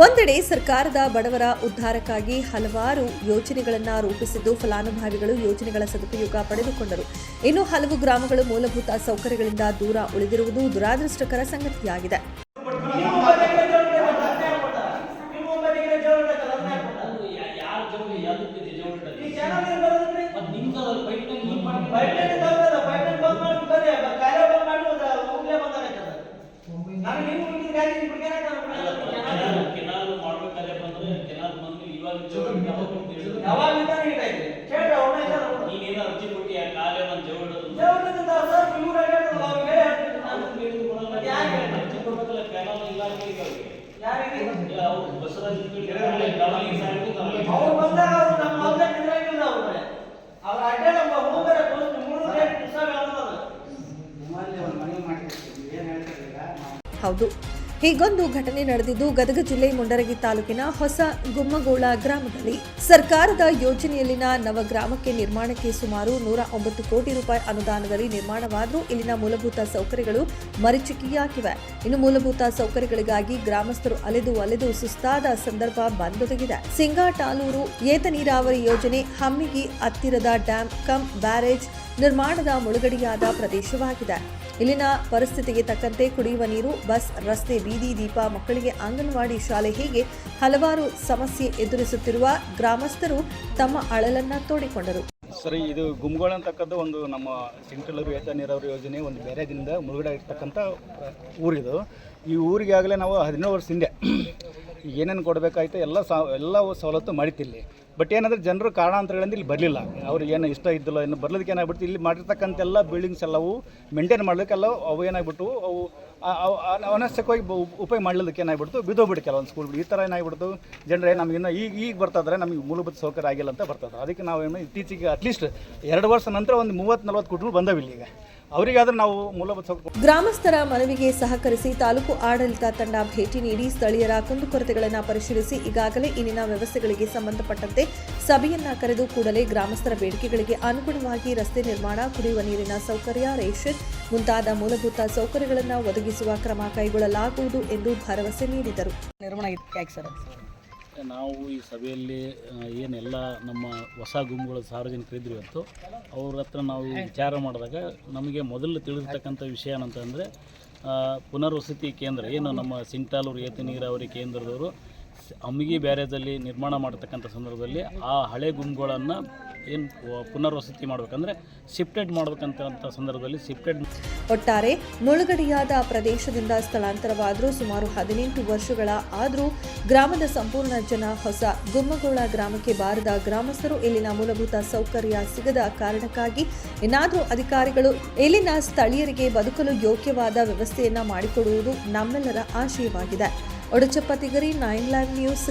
ಒಂದೆಡೆ ಸರ್ಕಾರದ ಬಡವರ ಉದ್ಧಾರಕ್ಕಾಗಿ ಹಲವಾರು ಯೋಜನೆಗಳನ್ನು ರೂಪಿಸಿದ್ದು ಫಲಾನುಭವಿಗಳು ಯೋಜನೆಗಳ ಸದುಪಯೋಗ ಪಡೆದುಕೊಂಡರು. ಇನ್ನು ಹಲವು ಗ್ರಾಮಗಳು ಮೂಲಭೂತ ಸೌಕರ್ಯಗಳಿಂದ ದೂರ ಉಳಿದಿರುವುದು ದುರಾದೃಷ್ಟಕರ ಸಂಗತಿಯಾಗಿದೆ. ಯಾರ ಬಂದು ಇವಾಗ ಜವಳಿ ಯಾವಾಗ ಅಂತ ಹೇಳಿದ್ರು. ಯಾವಾಗಿಂದಾನು ಹೀಟ್ ಕೇಳ್ರಿ, ಇಲ್ಲ ನೋಡು. ಅರ್ಜಿ ಕೊಟ್ಟಿ ಆ ಕಾಲೇ ಒಂದು ಜವಳಿ ಸರ್ ಇವ್ರು ಹೇಳ್ತಾರಲ್ಲ. ನಾನು ಯಾಕೆ ಅರ್ಜಿ ಕೊಡ್ಬೇಕಲ್ಲ. ಯಾರಿಗೆ? ಇಲ್ಲ, ಅವ್ರು ಬಸವರಾಜ್. ಅವ್ರು ಬಂದಾಗ ಅವ್ರು ನಮ್ಮ ಮೊದ್ಲೇ ನಿಂದ್ರಂಗಿಲ್ಲ ಅವ್ರು ಬರೀ. ಅವ್ರ ಅಡ್ಡೆ ನಮ್ಮ ಹುಡುಗರೇ ತೋರ್ಸಿ, ಮೂರು ರೇಟ್ ಪುಸ್ತಕ ಹೇಳ್ತದ. ಹೌದು ಹೀಗೊಂದು ಘಟನೆ ನಡೆದಿದ್ದು ಗದಗ ಜಿಲ್ಲೆ ಮುಂಡರಗಿ ತಾಲೂಕಿನ ಹೊಸ ಗುಮ್ಮಗೋಳ ಗ್ರಾಮದಲ್ಲಿ ಸರ್ಕಾರದ ಯೋಜನೆಯಲ್ಲಿನ ನವಗ್ರಾಮಕ್ಕೆ ನಿರ್ಮಾಣಕ್ಕೆ ಸುಮಾರು ನೂರ ಒಂಬತ್ತು ಕೋಟಿ ರೂಪಾಯಿ ಅನುದಾನದಲ್ಲಿ ನಿರ್ಮಾಣವಾದರೂ ಇಲ್ಲಿನ ಮೂಲಭೂತ ಸೌಕರ್ಯಗಳು ಮರಿಚಿಕೆಯಾಗಿವೆ ಇನ್ನು ಮೂಲಭೂತ ಸೌಕರ್ಯಗಳಿಗಾಗಿ ಗ್ರಾಮಸ್ಥರು ಅಲೆದು ಅಲೆದು ಸುಸ್ತಾದ ಸಂದರ್ಭ ಬಂದೊದಗಿದೆ. ಸಿಂಗಾಟಾಲೂರು ಏತ ನೀರಾವರಿ ಯೋಜನೆ ಹಮ್ಮಿಗಿ ಹತ್ತಿರದ ಡ್ಯಾಂ ಕಮ್ ಬ್ಯಾರೇಜ್ ನಿರ್ಮಾಣದ ಮುಳುಗಡೆಯಾದ ಪ್ರದೇಶವಾಗಿದೆ. ಇಲ್ಲಿನ ಪರಿಸ್ಥಿತಿಗೆ ತಕ್ಕಂತೆ ಕುಡಿಯುವ ನೀರು, ಬಸ್, ರಸ್ತೆ ಬೀದಿ ದೀಪ, ಮಕ್ಕಳಿಗೆ ಅಂಗನವಾಡಿ ಶಾಲೆ ಹೀಗೆ ಹಲವಾರು ಸಮಸ್ಯೆ ಎದುರಿಸುತ್ತಿರುವ ಗ್ರಾಮಸ್ಥರು ತಮ್ಮ ಅಳಲನ್ನ ತೋಡಿಕೊಂಡರು. ಸರಿ, ಇದು ಗುಮ್ಗೋಳ ಅಂತಕ್ಕದ್ದು ಒಂದು ನಮ್ಮ ಸೆಂಟ್ರಲ್ ಏತ ನೀರಾವರಿ ಯೋಜನೆ ಒಂದು ಬೇರೆ ದಿನದ ಮುಳುಗಡೆ ಇರ್ತಕ್ಕಂಥ ಊರಿದು. ಈ ಊರಿಗೆ ಆಗಲೇ ನಾವು ಹದಿನೇಳು ವರ್ಷ ಹಿಂದೆ ಏನೇನು ಕೊಡಬೇಕಾಯ್ತು ಎಲ್ಲ ಸಾ, ಎಲ್ಲ ಸವಲತ್ತು ಮಾಡಿತ್ತಿಲ್ಲಿ ಬಟ್ ಏನಂದ್ರೆ ಜನರು ಕಾರಣಾಂತರಗಳಿಂದ ಇಲ್ಲಿ ಬರಲಿಲ್ಲ. ಅವ್ರಿಗೆ ಏನು ಇಷ್ಟ ಇದ್ದಿಲ್ಲ ಏನು ಬರ್ಲಿಕ್ಕೆ ಏನಾಗ್ಬಿಡ್ತು? ಇಲ್ಲಿ ಮಾಡಿರ್ತಕ್ಕಂಥೆಲ್ಲ ಬಿಲ್ಡಿಂಗ್ಸ್ ಎಲ್ಲವು ಮೇಂಟೈನ್ ಮಾಡಲಿಕ್ಕೆಲ್ಲ ಅವು ಏನಾಗ್ಬಿಟ್ಟು ಅವು ಆ- ಅವು ಅನ- ಅನವಶ್ಯಕವಾಗಿ ಬ- ಉಪಯೋಗ ಮಾಡಲಿಕ್ಕೆ ಏನಾಗ್ಬಿಡ್ತು? ಬಿದ್ದೋಗ್ಬಿಟ್ಟು ಕೆಲವೊಂದು ಸ್ಕೂಲ್ ಈ ಥರ ಏನಾಗ್ಬಿಡ್ತು? ಜನರೇ ನಮಗಿನ್ನ ಈಗ ಈಗ ಬರ್ತಾಯಿದ್ರೆ ನಮಗೆ ಮೂಲಭೂತ ಸೌಕರ್ಯ ಆಗಿಲ್ಲ ಅಂತ ಬರ್ತದೆ. ಅದಕ್ಕೆ ನಾವು ಏನು ಇತ್ತೀಚೆಗೆ ಅಟ್ಲೀಸ್ಟ್ ಎರಡು ವರ್ಷ ನಂತರ ಒಂದು ಮೂವತ್ತು ನಲ್ವತ್ತು ಕುಟುಂಬ ಬಂದವಿಲ್ಲ ಇಲ್ಲಿಗೆ. ಅವರಿಗಾದ್ರೆ ನಾವು ಮೂಲಭೂತ ಸೌಕರ್ಯ ಗ್ರಾಮಸ್ಥರ ಮನವಿಗೆ ಸಹಕರಿಸಿ ತಾಲೂಕು ಆಡಳಿತ ತಂಡ ಭೇಟಿ ನೀಡಿ ಸ್ಥಳೀಯರ ಕುಂದುಕೊರತೆಗಳನ್ನು ಪರಿಶೀಲಿಸಿ ಈಗಾಗಲೇ ಇಲ್ಲಿನ ವ್ಯವಸ್ಥೆಗಳಿಗೆ ಸಂಬಂಧಪಟ್ಟಂತೆ ಸಭೆಯನ್ನ ಕರೆದು ಕೂಡಲೇ ಗ್ರಾಮಸ್ಥರ ಬೇಡಿಕೆಗಳಿಗೆ ಅನುಗುಣವಾಗಿ ರಸ್ತೆ ನಿರ್ಮಾಣ ಕುಡಿಯುವ ನೀರಿನ ಸೌಕರ್ಯ ರೇಷನ್ ಮುಂತಾದ ಮೂಲಭೂತ ಸೌಕರ್ಯಗಳನ್ನು ಒದಗಿಸುವ ಕ್ರಮ ಕೈಗೊಳ್ಳಲಾಗುವುದು ಎಂದು ಭರವಸೆ ನೀಡಿದರು. ನಾವು ಈ ಸಭೆಯಲ್ಲಿ ಏನೆಲ್ಲ ನಮ್ಮ ಹೊಸ ಗುಂಪುಗಳ ಸಾರ್ವಜನಿಕರಿದ್ರು ಇವತ್ತು, ಅವ್ರ ಹತ್ರ ನಾವು ವಿಚಾರ ಮಾಡಿದಾಗ ನಮಗೆ ಮೊದಲು ತಿಳಿದಿರ್ತಕ್ಕಂಥ ವಿಷಯ ಏನಂತಂದರೆ ಪುನರ್ವಸತಿ ಕೇಂದ್ರ, ಏನು ನಮ್ಮ ಸಿಂಗ್ತಾಲೂರು ಏತ ನೀರಾವರಿ ಕೇಂದ್ರದವರು ಅಮ್ಮಿಗಿ ಬ್ಯಾರೇಜಲ್ಲಿ ನಿರ್ಮಾಣ ಮಾಡತಕ್ಕಂಥ ಸಂದರ್ಭದಲ್ಲಿ ಆ ಹಳೆ ಗುಂಪುಗಳನ್ನು ಏನು, ಪುನರ್ವಸತಿ ಮಾಡ್ಬೇಕಂದ್ರೆ, ಶಿಫ್ಟೆಡ್ ಮಾಡಬೇಕಂತ ಸಂದರ್ಭದಲ್ಲಿ ಶಿಫ್ಟೆಡ್ ಒಟ್ಟಾರೆ ಮುಳುಗಡೆಯಾದ ಪ್ರದೇಶದಿಂದ ಸ್ಥಳಾಂತರವಾದರೂ ಸುಮಾರು ಹದಿನೆಂಟು ವರ್ಷಗಳ ಆದರೂ ಗ್ರಾಮದ ಸಂಪೂರ್ಣ ಜನ ಹೊಸ ಗುಮ್ಮಗೋಳ ಗ್ರಾಮಕ್ಕೆ ಬಾರದ ಗ್ರಾಮಸ್ಥರು ಇಲ್ಲಿನ ಮೂಲಭೂತ ಸೌಕರ್ಯ ಸಿಗದ ಕಾರಣಕ್ಕಾಗಿ ಏನಾದರೂ ಅಧಿಕಾರಿಗಳು ಇಲ್ಲಿನ ಸ್ಥಳೀಯರಿಗೆ ಬದುಕಲು ಯೋಗ್ಯವಾದ ವ್ಯವಸ್ಥೆಯನ್ನ ಮಾಡಿಕೊಡುವುದು ನಮ್ಮೆಲ್ಲರ ಆಶಯವಾಗಿದೆ. Odachappa Tigari, nine live news.